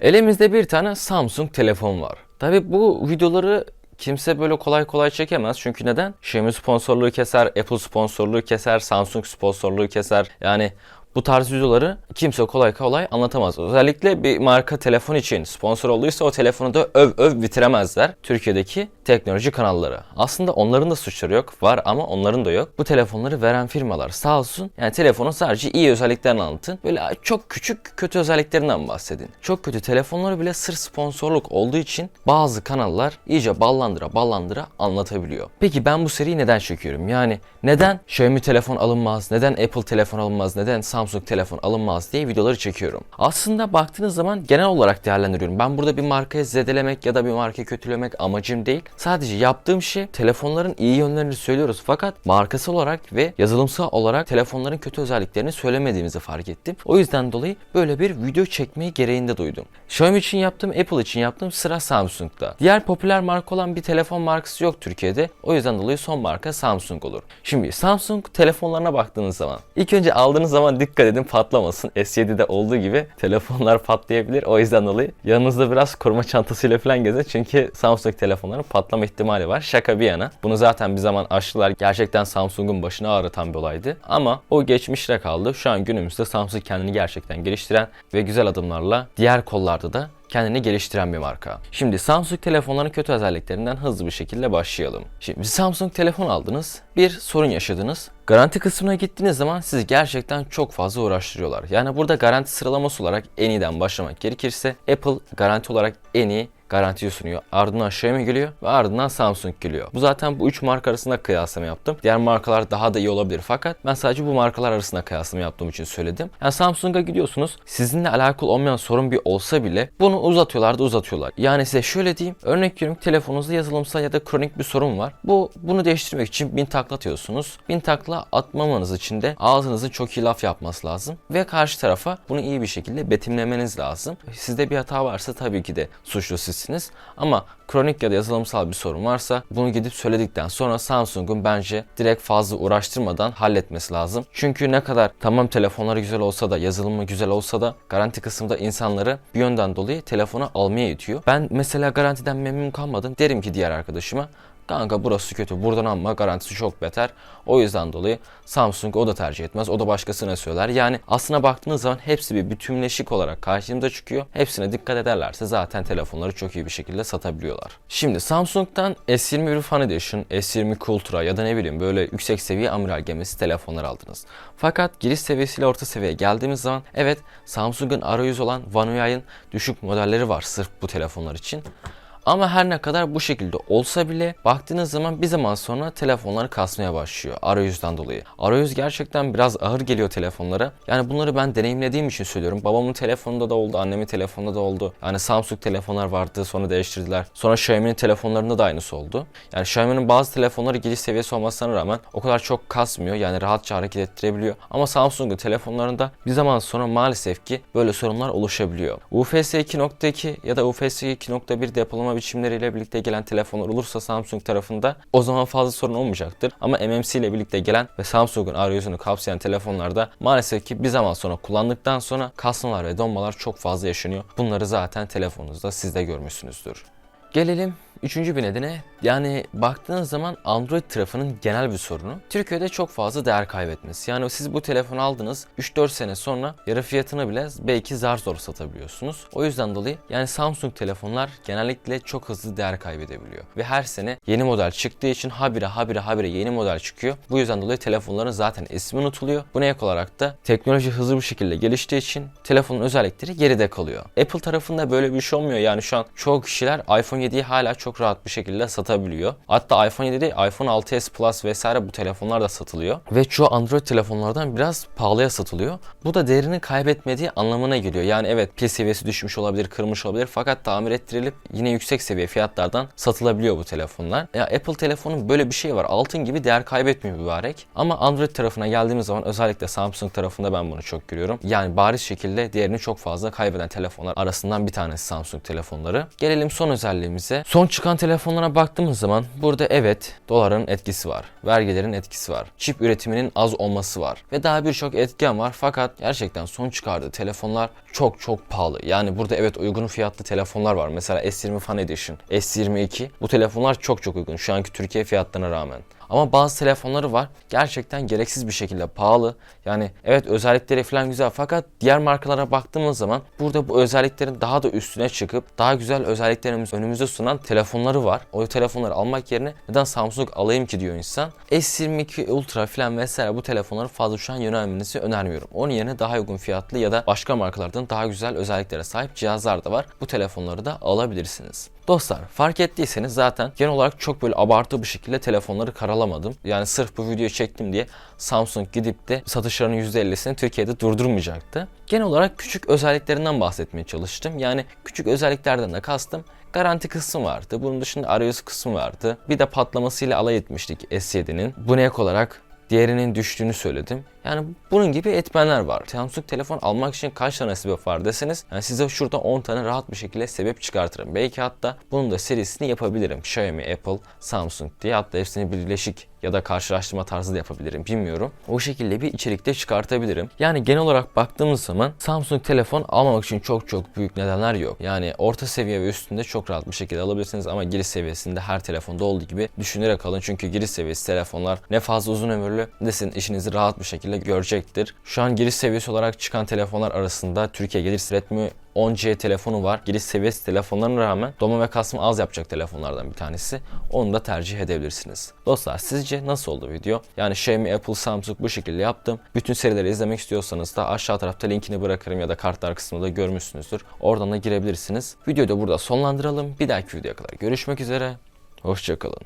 Elimizde bir tane Samsung telefon var. Tabi bu videoları kimse böyle kolay kolay çekemez. Çünkü neden? Xiaomi sponsorluğu keser, Apple sponsorluğu keser, Samsung sponsorluğu keser. Yani bu tarz videoları kimse kolay kolay anlatamaz. Özellikle bir marka telefon için sponsor olduysa o telefonu da öv öv bitiremezler. Türkiye'deki teknoloji kanalları. Aslında onların da suçları yok. Var ama onların da yok. Bu telefonları veren firmalar sağ olsun. Yani telefonun sadece iyi özelliklerini anlatın. Böyle çok küçük kötü özelliklerinden bahsedin. Çok kötü telefonları bile sırf sponsorluk olduğu için bazı kanallar iyice ballandıra ballandıra anlatabiliyor. Peki ben bu seriyi neden çekiyorum? Yani neden Xiaomi telefon alınmaz, neden Apple telefon alınmaz, neden Samsung telefon alınmaz diye videoları çekiyorum. Aslında baktığınız zaman genel olarak değerlendiriyorum. Ben burada bir markayı zedelemek ya da bir markayı kötülemek amacım değil. Sadece yaptığım şey telefonların iyi yönlerini söylüyoruz fakat markası olarak ve yazılımsal olarak telefonların kötü özelliklerini söylemediğimizi fark ettim. O yüzden dolayı böyle bir video çekmeyi gereğinde duydum. Xiaomi için yaptım, Apple için yaptım, sıra Samsung'da. Diğer popüler marka olan bir telefon markası yok Türkiye'de. O yüzden dolayı son marka Samsung olur. Şimdi Samsung telefonlarına baktığınız zaman ilk önce aldığınız zaman dikkat edin patlamasın. S7'de olduğu gibi telefonlar patlayabilir. O yüzden dolayı yanınızda biraz koruma çantasıyla falan gezin. Çünkü Samsung telefonların patlama ihtimali var. Şaka bir yana. Bunu zaten bir zaman aştılar. Gerçekten Samsung'un başını ağrıtan bir olaydı. Ama o geçmişte kaldı. Şu an günümüzde Samsung kendini gerçekten geliştiren ve güzel adımlarla diğer kollarda da kendini geliştiren bir marka. Şimdi Samsung telefonların kötü özelliklerinden hızlı bir şekilde başlayalım. Şimdi Samsung telefon aldınız, bir sorun yaşadınız. Garanti kısmına gittiğiniz zaman sizi gerçekten çok fazla uğraştırıyorlar. Yani burada garanti sıralaması olarak en iyiden başlamak gerekirse Apple garanti olarak en iyi garantiyi sunuyor. Ardından Xiaomi geliyor ve ardından Samsung geliyor. Bu zaten bu üç marka arasında kıyaslama yaptım. Diğer markalar daha da iyi olabilir fakat ben sadece bu markalar arasında kıyaslama yaptığım için söyledim. Yani Samsung'a gidiyorsunuz. Sizinle alakalı olmayan sorun bir olsa bile bunu uzatıyorlar da uzatıyorlar. Yani size şöyle diyeyim. Örnek veriyorum telefonunuzda yazılımsal ya da kronik bir sorun var. Bu bunu değiştirmek için bin takla atıyorsunuz. Bin takla atmamanız için de ağzınızın çok iyi laf yapması lazım. Ve karşı tarafa bunu iyi bir şekilde betimlemeniz lazım. Sizde bir hata varsa tabii ki de suçlu sizsiniz. Ama kronik ya da yazılımsal bir sorun varsa bunu gidip söyledikten sonra Samsung'un bence direkt fazla uğraştırmadan halletmesi lazım. Çünkü ne kadar tamam telefonları güzel olsa da yazılımı güzel olsa da garanti kısmında insanları bir yönden dolayı telefonu almaya itiyor. Ben mesela garantiden memnun kalmadım. Derim ki diğer arkadaşıma Kanka burası kötü. Buradan alma garantisi çok beter. O yüzden dolayı Samsung o da tercih etmez. O da başkasına söyler. Yani aslına baktığınız zaman hepsi bir bütünleşik olarak karşımıza çıkıyor. Hepsine dikkat ederlerse zaten telefonları çok iyi bir şekilde satabiliyorlar. Şimdi Samsung'dan S20 Fan Edition, S20 Ultra ya da ne bileyim böyle yüksek seviye amiral gemisi telefonlar aldınız. Fakat giriş seviyesiyle orta seviyeye geldiğimiz zaman evet Samsung'un arayüzü olan One UI'ın düşük modelleri var sırf bu telefonlar için. Ama her ne kadar bu şekilde olsa bile baktığınız zaman bir zaman sonra telefonlar kasmaya başlıyor arayüzden dolayı. Arayüz gerçekten biraz ağır geliyor telefonlara. Yani bunları ben deneyimlediğim için söylüyorum. Babamın telefonunda da oldu, annemin telefonunda da oldu. Yani Samsung telefonlar vardı sonra değiştirdiler. Sonra Xiaomi'nin telefonlarında da aynısı oldu. Yani Xiaomi'nin bazı telefonları giriş seviyesi olmasına rağmen o kadar çok kasmıyor. Yani rahatça hareket ettirebiliyor. Ama Samsung'un telefonlarında bir zaman sonra maalesef ki böyle sorunlar oluşabiliyor. UFS 2.2 ya da UFS 2.1 depolama biçimleriyle birlikte gelen telefonlar olursa Samsung tarafında o zaman fazla sorun olmayacaktır. Ama MMC ile birlikte gelen ve Samsung'un arayüzünü kapsayan telefonlarda maalesef ki bir zaman sonra kullandıktan sonra kasmalar ve donmalar çok fazla yaşanıyor. Bunları zaten telefonunuzda siz de görmüşsünüzdür. Gelelim üçüncü bir nedene yani baktığınız zaman Android tarafının genel bir sorunu Türkiye'de çok fazla değer kaybetmesi. Yani siz bu telefonu aldınız 3-4 sene sonra yarı fiyatını bile belki zar zor satabiliyorsunuz. O yüzden dolayı yani Samsung telefonlar genellikle çok hızlı değer kaybedebiliyor. Ve her sene yeni model çıktığı için habire habire habire yeni model çıkıyor. Bu yüzden dolayı telefonların zaten ismi unutuluyor. Buna ek olarak da teknoloji hızlı bir şekilde geliştiği için telefonun özellikleri geride kalıyor. Apple tarafında böyle bir şey olmuyor. Yani şu an çoğu kişiler iPhone 7'yi hala çok rahat bir şekilde satabiliyor. Hatta iPhone 7 değil iPhone 6s Plus vesaire bu telefonlar da satılıyor. Ve çoğu Android telefonlardan biraz pahalıya satılıyor. Bu da değerini kaybetmediği anlamına geliyor. Yani evet pil seviyesi düşmüş olabilir, kırmış olabilir fakat tamir ettirilip yine yüksek seviye fiyatlardan satılabiliyor bu telefonlar. Ya Apple telefonun böyle bir şey var. Altın gibi değer kaybetmiyor mübarek. Ama Android tarafına geldiğimiz zaman özellikle Samsung tarafında ben bunu çok görüyorum. Yani bariz şekilde değerini çok fazla kaybeden telefonlar arasından bir tanesi Samsung telefonları. Gelelim son özelliğimize ülkemize. Son çıkan telefonlara baktığımız zaman burada evet doların etkisi var. Vergilerin etkisi var. Çip üretiminin az olması var. Ve daha birçok etken var. Fakat gerçekten son çıkardığı telefonlar çok çok pahalı. Yani burada evet uygun fiyatlı telefonlar var. Mesela S20 Fan Edition, S22. Bu telefonlar çok çok uygun şu anki Türkiye fiyatlarına rağmen. Ama bazı telefonları var gerçekten gereksiz bir şekilde pahalı. Yani evet özellikleri falan güzel fakat diğer markalara baktığımız zaman burada bu özelliklerin daha da üstüne çıkıp daha güzel özelliklerimizi önümüze sunan telefonları var. O telefonları almak yerine neden Samsung alayım ki diyor insan. S22 Ultra falan vesaire bu telefonları fazla şu an yönelmenizi önermiyorum. Onun yerine daha uygun fiyatlı ya da başka markalardan daha güzel özelliklere sahip cihazlar da var. Bu telefonları da alabilirsiniz. Dostlar fark ettiyseniz zaten genel olarak çok böyle abartı bir şekilde telefonları karalamadım. Yani sırf bu videoyu çektim diye Samsung gidip de satışlarının %50'sini Türkiye'de durdurmayacaktı. Genel olarak küçük özelliklerinden bahsetmeye çalıştım. Yani küçük özelliklerden de kastım garanti kısmı vardı. Bunun dışında arayüz kısmı vardı. Bir de patlamasıyla alay etmiştik S7'nin. Bu ne ek olarak diğerinin düştüğünü söyledim. Yani bunun gibi etmenler var. Samsung telefon almak için kaç tane sebep var deseniz yani size şurada 10 tane rahat bir şekilde sebep çıkartırım. Belki hatta bunun da serisini yapabilirim. Xiaomi, Apple, Samsung diye hatta hepsini birleşik ya da karşılaştırma tarzı da yapabilirim bilmiyorum. O şekilde bir içerikte çıkartabilirim. Yani genel olarak baktığımız zaman Samsung telefon almamak için çok çok büyük nedenler yok. Yani orta seviye ve üstünde çok rahat bir şekilde alabilirsiniz ama giriş seviyesinde her telefonda olduğu gibi düşünerek alın. Çünkü giriş seviyesi telefonlar ne fazla uzun ömürlü ne sizin işinizi rahat bir şekilde görecektir. Şu an giriş seviyesi olarak çıkan telefonlar arasında Türkiye gelirse Redmi 10C telefonu var. Giriş seviyesi telefonlarına rağmen doma ve kasma az yapacak telefonlardan bir tanesi. Onu da tercih edebilirsiniz. Dostlar sizce nasıl oldu video? Yani Xiaomi, Apple, Samsung bu şekilde yaptım. Bütün serileri izlemek istiyorsanız da aşağı tarafta linkini bırakırım ya da kartlar kısmında görmüşsünüzdür. Oradan da girebilirsiniz. Videoyu da burada sonlandıralım. Bir dahaki videoya kadar görüşmek üzere. Hoşçakalın.